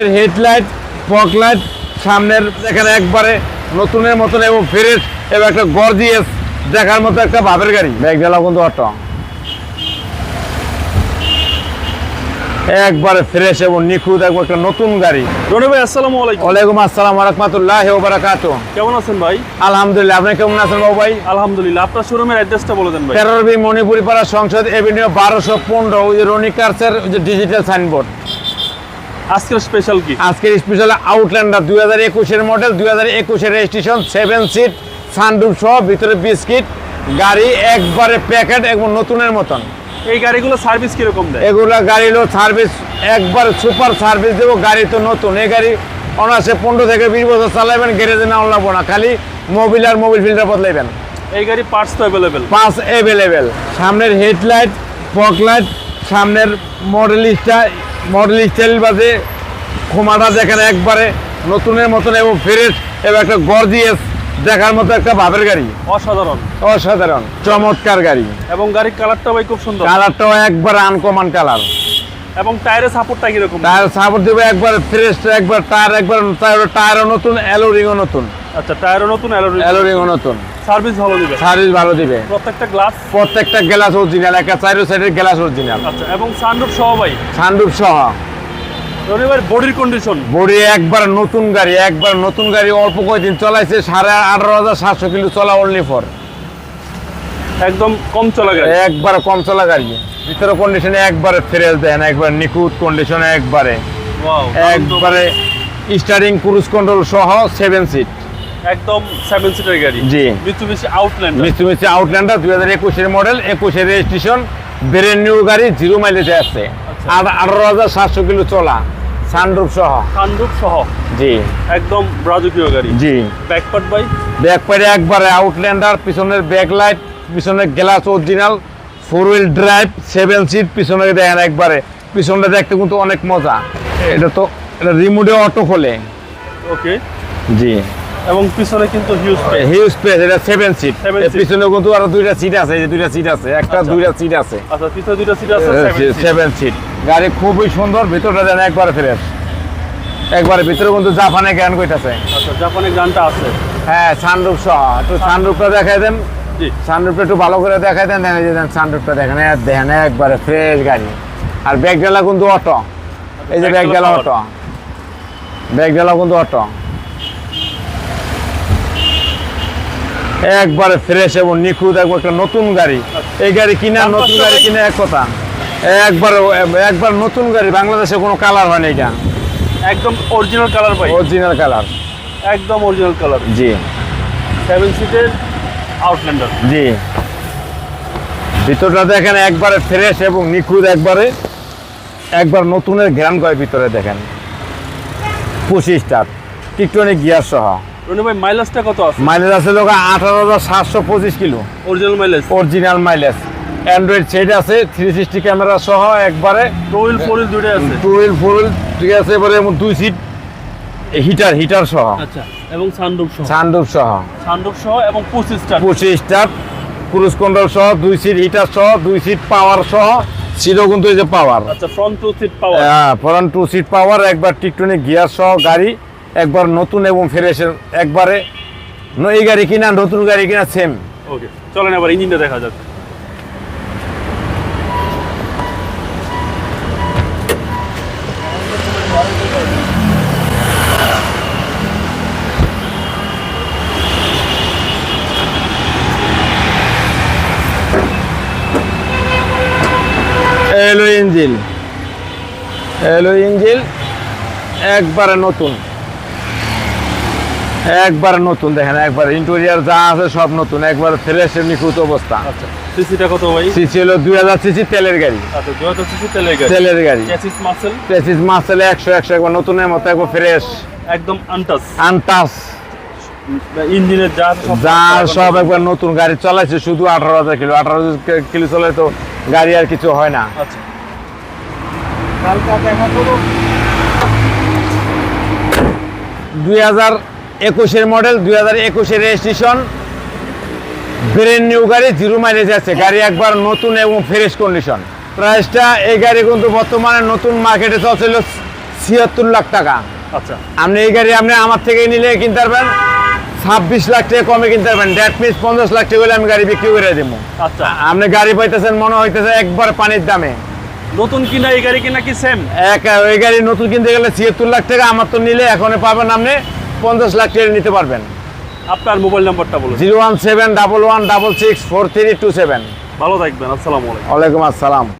Headlight foglight সামনের এখানে একবারে নতুনের মতন এবং ফ্রেশ এবং একটা গর্জিয়াস দেখার মতো একটা ভাবের গাড়ি। ব্যাগ গেলাম কিন্তু অটো। একবারে ফ্রেশ এবং নিখুঁত একবার একটা নতুন গাড়ি। রনি ভাই আসসালামু আলাইকুম। ওয়ালাইকুম আসসালাম রহমতুল্লাহ বারাকাত কেমন আছেন ভাই? আলহামদুলিল্লাহ আপনি কেমন আছেন বাবু ভাই? আলহামদুলিল্লাহ আপনার শোরুমের অ্যাড্রেসটা বলে দেন ভাই। তেরোর বি মণিপুরি পাড়া সংসদ এভিনিউ বারোশো পনেরো ওই যে রনি কার্সের ওই যে ডিজিটাল সাইনবোর্ড আজকের স্পেশাল কি? আজকের স্পেশাল আউটল্যান্ডার দুই হাজার একুশের মডেল দুই হাজার একুশের রেজিস্ট্রেশন সেভেন সিট সানরুফ সহ ভিতরে বিস্কিট গাড়ি একবারে প্যাকেট এবং নতুনের মতন। এই গাড়িগুলো সার্ভিস কীরকম দেয়? এগুলা গাড়িরও সার্ভিস একবার সুপার সার্ভিস দেবো গাড়ি তো নতুন। এই গাড়ি অনার্সে পনেরো থেকে বিশ বছর চালাবেন গ্যারেজে না লাগবো না খালি মোবিল আর মোবিল ফিল্টার বদলাইবেন। এই গাড়ি পার্টস তো অ্যাভেলেবেল পাঁচ অ্যাভেলেবেল সামনের হেডলাইট ফকলাইট সামনের মডেল স্টাইল মডেল স্টাইল বাজে খোমাটা দেখেন একবারে নতুনের মতন এবং ফ্রেশ এবং একটা গর্জিয়াস দেখার মতো একটা ভাবের গাড়ি। অসাধারণ। অসাধারণ চমৎকার গাড়ি। এবং গাড়ির কালারটা ভাই খুব সুন্দর। কালারটাও একবারে আনকমন কালার এবং টায়ারের সাপোর্টটা কীরকম? টায়ার সাপোর্ট দেবে একবার ফ্রেশ একবার টায়ার একবার টায়ার টায়ারও নতুন অ্যালোরিংও নতুন। আচ্ছা টায়ারও নতুন অ্যালোরি অ্যালোরিংও নতুন। সার্ভিস ভালো দিবে? সার্ভিস ভালো দিবে। প্রত্যেকটা গ্লাস? প্রত্যেকটা গ্লাস অরিজিনাল একটা চাইরো সাইডের গ্লাস অরিজিনাল আচ্ছা এবং সানরুফ সহ ভাই? সানরুফ সহ। ভাই বডির কন্ডিশন বডি একবার নতুন গাড়ি একবার নতুন গাড়ি অল্প কয়েকদিন চলাইছে সাড়ে আঠারো হাজার সাতশো কিলো চলা অনলি ফর একদম কম চলা গাড়ি। একবার কম চলা গাড়ি। ভিতরে কন্ডিশনে একবারে ফ্রেশ দেন একবার নিখুঁত কন্ডিশনে একবারে। একবারে স্টারিং ক্রুজ কন্ট্রোল সহ সেভেন সিট একদম সেভেন সিটার গাড়ি। জি। মিচুবিশি আউটল্যান্ড মিষ্টি মিষ্টি আউটল্যান্ডার দুই হাজার একুশের মডেল একুশের রেজিস্ট্রেশন ব্রেন নিউ গাড়ি জিরো মাইলেজে আছে। আর আঠারো হাজার সাতশো কিলো চলা সানরুফ সহ। সানরুফ সহ। জি। একদম রাজকীয় গাড়ি। জি। ব্যাকপার্ট ভাই? ব্যাকপাই একবারে আউটল্যান্ডার পিছনের ব্যাক লাইট পিছনের glass original four wheel drive seven seat পিছনে দেখেন একবারে। পিছনটা দেখতে কিন্তু অনেক মজা। এটা তো এটা রিমোটে অটো খোলে। ওকে জি। এবং পিছনে কিন্তু হিউজ হিউজ স্পেস এটা সেভেন সিট Seven পিছনে কিন্তু আরও দুইটা সিট আছে এই যে দুইটা সিট আছে একটা আচ্ছা। দুইটা সিট আছে। আচ্ছা পিছনে দুইটা সিট আছে seven seat। সেভেন সিট গাড়ি খুবই সুন্দর ভিতরটা দেন একবারে ফ্রেশ একবারে ভিতরে কিন্তু জাপানে জ্ঞান কইতাছে। আচ্ছা জাপানের গানটা আছে। হ্যাঁ সানরুফ সহ। একটু সানরুফটা দেখাই দেন। জি। সানরুফটা একটু ভালো করে দেখাই দেন এই যে দেন সানরুফটা দেখেন এ দেখেন একবারে ফ্রেশ গাড়ি। আর ব্যাগ গেলা কিন্তু অটো। এই যে ব্যাগ গেলা গেলা অটো। ব্যাগ গেলা কিন্তু অটো। একবারে ফ্রেশ এবং নিখুঁত একবার একটা নতুন গাড়ি। এই গাড়ি কিনা নতুন গাড়ি? কিনা এক কথা। একবার একবার নতুন গাড়ি বাংলাদেশে কোনো কালার হয় না এটা। একদম অরিজিনাল কালার ভাই। অরিজিনাল কালার একদম অরিজিনাল কালার জি। সেভেন সিটের আউটল্যান্ডার জি। ভিতরটা দেখেন একবারে ফ্রেশ এবং নিখুঁত একবারে। একবার নতুনের গ্রাম কয় ভিতরে দেখেন। পঁচিশ টাক টিকটনিক গিয়ার সহ। রনি ভাই মাইলেজটা কত আছে? মাইলেজ আছে লোক আঠারো হাজার সাতশো পঁচিশ kilo. Original mileage original mileage Android set আছে থ্রি সিক্সটি ক্যামেরা সহ একবারে। টু হুইল ফোর হুইল দুইটাই আছে? টু হুইল ফোর হুইল ঠিক আছে এবারে দুই সিট হিটার হিটার সহ। আচ্ছা এবং সানরুফ সহ? সানরুফ সহ। সানরুফ সহ এবং পঁচিশ স্টার পঁচিশ টাক ক্রুজ কন্ট্রোল সহ দুই সিট হিটার সহ দুই সিট পাওয়ার সহ। সিটও কিন্তু এই যে পাওয়ার আচ্ছা ফ্রন্ট টু সিট পাওয়ার হ্যাঁ ফরান টু সিট পাওয়ার একবার টিকটনিক গিয়ার সহ গাড়ি। একবার নতুন এবং ফ্রেশের একবারে এই গাড়ি কিনা নতুন গাড়ি কিনা সেম ওকে চলেন এবার ইঞ্জিনটা দেখা যাক। এলো ইঞ্জিল এলো ইঞ্জিল একবারে নতুন। একবারে নতুন দেখেন একবার ইন্টেরিয়ার যা আছে সব নতুন একবার ফ্রেশ নিখুঁত অবস্থা। আচ্ছা সিসিটা কত ভাই? সিসি হলো হাজার সিসি তেলের গাড়ি। আচ্ছা সিসি তেলের গাড়ি। তেলের গাড়ি। মাসেল একবার নতুনের মতো একবার ফ্রেশ একদম আনটাস আনটাস ইঞ্জিনের যা যা সব একবার নতুন গাড়ি চালাইছে শুধু আঠারো হাজার কিলো। আঠারো হাজার কিলো চলে তো গাড়ি আর কিছু হয় না। আচ্ছা। দুই হাজার একুশের মডেল দুই হাজার একুশের রেজিস্ট্রেশন ব্রেন নিউ গাড়ি জিরো মাইলেজ আছে। গাড়ি একবার নতুন এবং ফ্রেশ কন্ডিশন প্রাইসটা এই গাড়ি কিন্তু বর্তমানে নতুন মার্কেটে চলছিল ছিয়াত্তর লাখ টাকা। আচ্ছা। আপনি এই গাড়ি আপনি আমার থেকে নিলে কিনতে পারবেন। ছাব্বিশ লাখ টাকা কমে কিনতে পারবেন। ডেট মিস পঞ্চাশ লাখ টাকা হলে আমি গাড়ি বিক্রি করে দেবো। আচ্ছা। আপনি গাড়ি পাইতেছেন মনে হইতেছে একবার পানির দামে। নতুন কিনা এই গাড়ি কিনা কি সেম এক ওই গাড়ি নতুন কিনতে গেলে ছিয়াত্তর লাখ টাকা আমার তো নিলে এখন পাবেন আপনি। পঞ্চাশ লাখ টাকা নিতে পারবেন। আপনার মোবাইল নাম্বারটা বলুন। Zero one seven double one double six four three two seven. ভালো থাকবেন আসসালামু আলাইকুম। ওয়ালাইকুম আসসালাম।